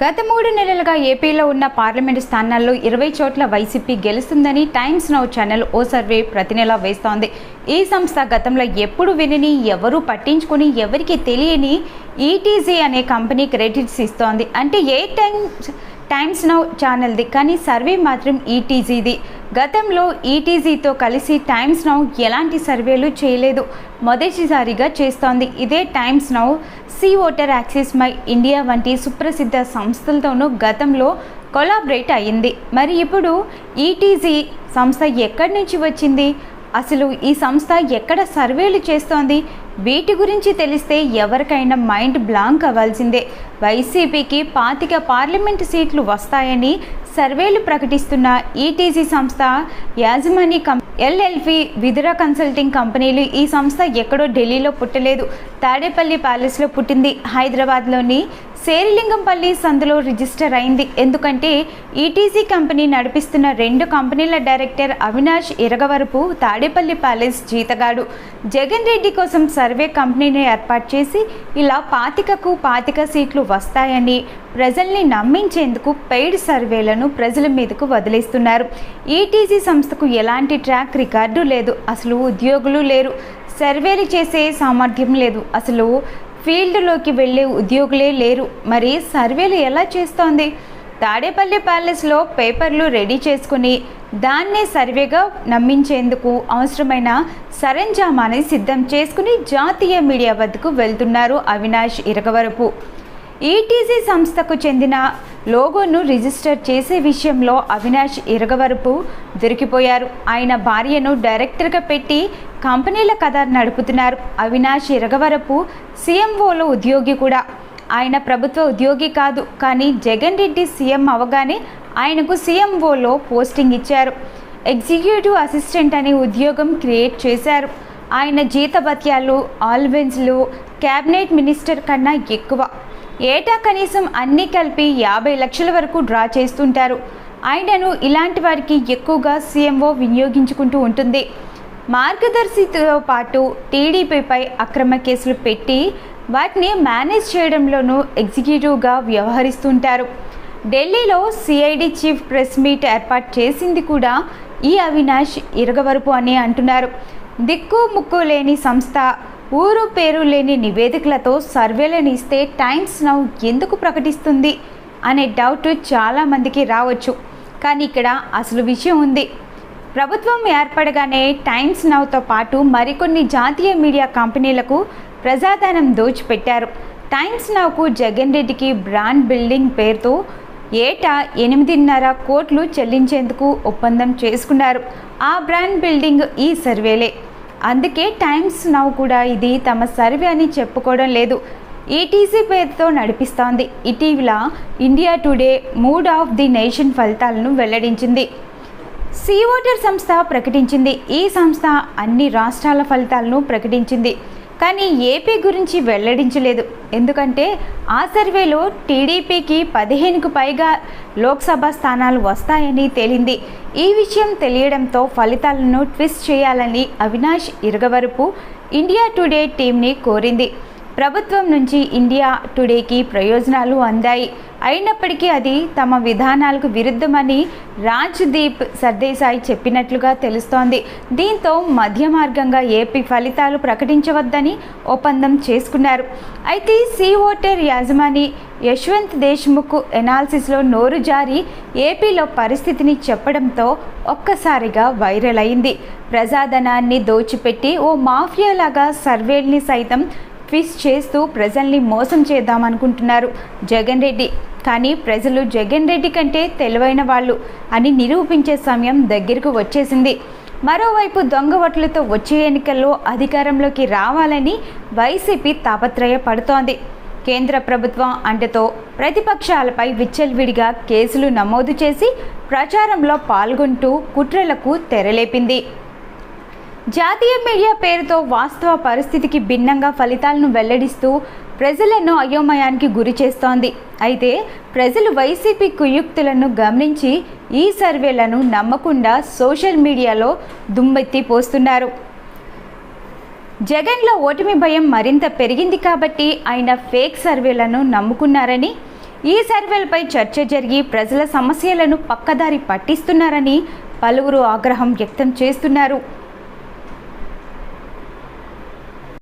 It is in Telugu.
గత మూడు నెలలుగా ఏపీలో ఉన్న పార్లమెంటు స్థానాల్లో ఇరవై చోట్ల వైసీపీ గెలుస్తుందని టైమ్స్ నౌ ఛానల్ ఓ సర్వే ప్రతి నెలా వేస్తోంది. ఈ సంస్థ గతంలో ఎప్పుడు వినని ఎవరూ పట్టించుకొని ఎవరికి తెలియని ఈటీజీ అనే కంపెనీ క్రెడిట్స్ ఇస్తోంది. అంటే ఏ టైమ్స్ టైమ్స్ నౌ ఛానల్ది కానీ సర్వే మాత్రం ఈటీజీది గతంలో ఈటీజీతో కలిసి టైమ్స్ నౌ ఎలాంటి సర్వేలు చేయలేదు. మొదటిసారిగా చేస్తోంది. ఇదే Times Now C voter Axis My India వంటి సుప్రసిద్ధ సంస్థలతోనూ గతంలో కొలాబరేట్ అయ్యింది. మరి ఇప్పుడు ఈటీజీ సంస్థ ఎక్కడి నుంచి వచ్చింది? అసలు ఈ సంస్థ ఎక్కడ సర్వేలు చేస్తోంది? వీటి గురించి తెలిస్తే ఎవరికైనా మైండ్ బ్లాంక్ అవ్వాల్సిందే. వైసీపీకి పాతిక పార్లమెంటు సీట్లు వస్తాయని సర్వేలు ప్రకటిస్తున్న ఈటీజీ సంస్థ యాజమాని కం ఎల్ఎల్పి విదురా కన్సల్టింగ్ కంపెనీలు ఈ సంస్థ ఎక్కడో ఢిల్లీలో పుట్టలేదు. తాడేపల్లి ప్యాలెస్లో పుట్టింది. హైదరాబాద్లోని శేరిలింగంపల్లి సందులో రిజిస్టర్ అయింది. ఎందుకంటే ఈటీసీ కంపెనీ నడిపిస్తున్న రెండు కంపెనీల డైరెక్టర్ అవినాష్ ఇరగవరపు తాడేపల్లి ప్యాలెస్ జీతగాడు. జగన్ రెడ్డి కోసం సర్వే కంపెనీని ఏర్పాటు చేసి ఇలా పాతికకు పాతిక సీట్లు వస్తాయని ప్రజల్ని నమ్మించేందుకు పెయిడ్ సర్వేలను ప్రజల మీదకు వదిలేస్తున్నారు. ఈటీసీ సంస్థకు ఎలాంటి ట్రాక్ రికార్డు లేదు. అసలు ఉద్యోగులు లేరు. సర్వేలు చేసే సామర్థ్యం లేదు. అసలు ఫీల్డ్లోకి వెళ్ళే ఉద్యోగులే లేరు. మరి సర్వేలు ఎలా చేస్తోంది? తాడేపల్లి ప్యాలెస్లో పేపర్లు రెడీ చేసుకుని దాన్నే సర్వేగా నమ్మించేందుకు అవసరమైన సరంజామాని సిద్ధం చేసుకుని జాతీయ మీడియా వద్దకు వెళ్తున్నారు అవినాష్ ఇరగవరపు. ఈటీసీ సంస్థకు చెందిన లోగోను రిజిస్టర్ చేసే విషయంలో అవినాష్ ఇరగవరపు దొరికిపోయారు. ఆయన భార్యను డైరెక్టర్గా పెట్టి కంపెనీల కథ నడుపుతున్నారు. అవినాష్ ఇరగవరపు సీఎంఓలో ఉద్యోగి కూడా. ఆయన ప్రభుత్వ ఉద్యోగి కాదు కానీ జగన్ రెడ్డి సీఎం అవగానే ఆయనకు సీఎంఓలో పోస్టింగ్ ఇచ్చారు. ఎగ్జిక్యూటివ్ అసిస్టెంట్ అనే ఉద్యోగం క్రియేట్ చేశారు. ఆయన జీతభత్యాలు ఆల్వెన్స్లు క్యాబినెట్ మినిస్టర్ కన్నా ఎక్కువ. ఏటా కనీసం అన్నీ కలిపి యాభై లక్షల వరకు డ్రా చేస్తుంటారు. ఆయనను ఇలాంటి వారికి ఎక్కువగా సీఎంఓ వినియోగించుకుంటూ ఉంటుంది. మార్గదర్శితో పాటు టీడీపీపై అక్రమ కేసులు పెట్టి వాటిని మేనేజ్ చేయడంలోనూ ఎగ్జిక్యూటివ్గా వ్యవహరిస్తుంటారు. ఢిల్లీలో సిఐడి చీఫ్ ప్రెస్ మీట్ ఏర్పాటు చేసింది కూడా ఈ అవినాష్ ఇరగవరపు అని అంటున్నారు. దిక్కు ముక్కు లేని సంస్థ ఊరు పేరు లేని నివేదికలతో సర్వేలను ఇస్తే టైమ్స్ నౌ ఎందుకు ప్రకటిస్తుంది అనే డౌట్ చాలామందికి రావచ్చు. కానీ ఇక్కడ అసలు విషయం ఉంది. ప్రభుత్వం ఏర్పడగానే టైమ్స్ నౌతో పాటు మరికొన్ని జాతీయ మీడియా కంపెనీలకు ప్రజాధనం దోచిపెట్టారు. టైమ్స్ నౌకు జగన్ రెడ్డికి బ్రాండ్ బిల్డింగ్ పేరుతో ఏటా ఎనిమిదిన్నర కోట్లు చెల్లించేందుకు ఒప్పందం చేసుకున్నారు. ఆ బ్రాండ్ బిల్డింగ్ ఈ సర్వేలే. అందుకే టైమ్స్ నౌ కూడా ఇది తమ సర్వే అని చెప్పుకోవడం లేదు. ఈటీసీ పేరుతో నడిపిస్తోంది. ఇటీవల India Today mood of the nation ఫలితాలను వెల్లడించింది. సీ ఓటర్ సంస్థ ప్రకటించింది. ఈ సంస్థ అన్ని రాష్ట్రాల ఫలితాలను ప్రకటించింది. కానీ ఏపీ గురించి వెల్లడించలేదు. ఎందుకంటే ఆ సర్వేలో టీడీపీకి పదిహేనుకు పైగా లోక్సభ స్థానాలు వస్తాయని తేలింది. ఈ విషయం తెలియడంతో ఫలితాలను ట్విస్ట్ చేయాలని అవినాష్ ఇరగవరపు ఇండియా టుడే టీంని కోరింది. ప్రభుత్వం నుంచి ఇండియా టుడేకి ప్రయోజనాలు అందాయి. అయినప్పటికీ అది తమ విధానాలకు విరుద్ధమని రాజ్దీప్ సర్దేశాయి చెప్పినట్లుగా తెలుస్తోంది. దీంతో మధ్య మార్గంగా ఏపీ ఫలితాలు ప్రకటించవద్దని ఒప్పందం చేసుకున్నారు. అయితే సీ ఓటర్ యాజమాని యశ్వంత్ దేశ్ముఖ్ ఎనాలిసిస్లో నోరు జారి ఏపీలో పరిస్థితిని చెప్పడంతో ఒక్కసారిగా వైరల్ అయింది. ప్రజాధనాన్ని దోచిపెట్టి ఓ మాఫియాలాగా సర్వేల్ని సైతం ట్విస్ట్ చేస్తూ ప్రజల్ని మోసం చేద్దామనుకుంటున్నారు. జగన్ రెడ్డి. కానీ ప్రజలు జగన్ రెడ్డి కంటే తెలివైన వాళ్ళు అని నిరూపించే సమయం దగ్గరకు వచ్చేసింది. మరోవైపు దొంగ ఓట్లతో వచ్చే ఎన్నికల్లో అధికారంలోకి రావాలని వైసీపీ తాపత్రయపడుతోంది. కేంద్ర ప్రభుత్వం అంటతో ప్రతిపక్షాలపై విచ్చలవిడిగా కేసులు నమోదు చేసి ప్రచారంలో పాల్గొంటూ కుట్రలకు తెరలేపింది. జాతీయ మీడియా పేరుతో వాస్తవ పరిస్థితికి భిన్నంగా ఫలితాలను వెల్లడిస్తూ ప్రజలను అయోమయానికి గురి చేస్తోంది. అయితే ప్రజలు వైసీపీ కుయుక్తులను గమనించి ఈ సర్వేలను నమ్మకుండా సోషల్ మీడియాలో దుమ్మెత్తి పోస్తున్నారు. జగన్లో ఓటమి భయం మరింత పెరిగింది కాబట్టి ఆయన ఫేక్ సర్వేలను నమ్ముకున్నారని ఈ సర్వేలపై చర్చ జరిగి ప్రజల సమస్యలను పక్కదారి పట్టిస్తున్నారని పలువురు ఆగ్రహం వ్యక్తం చేస్తున్నారు.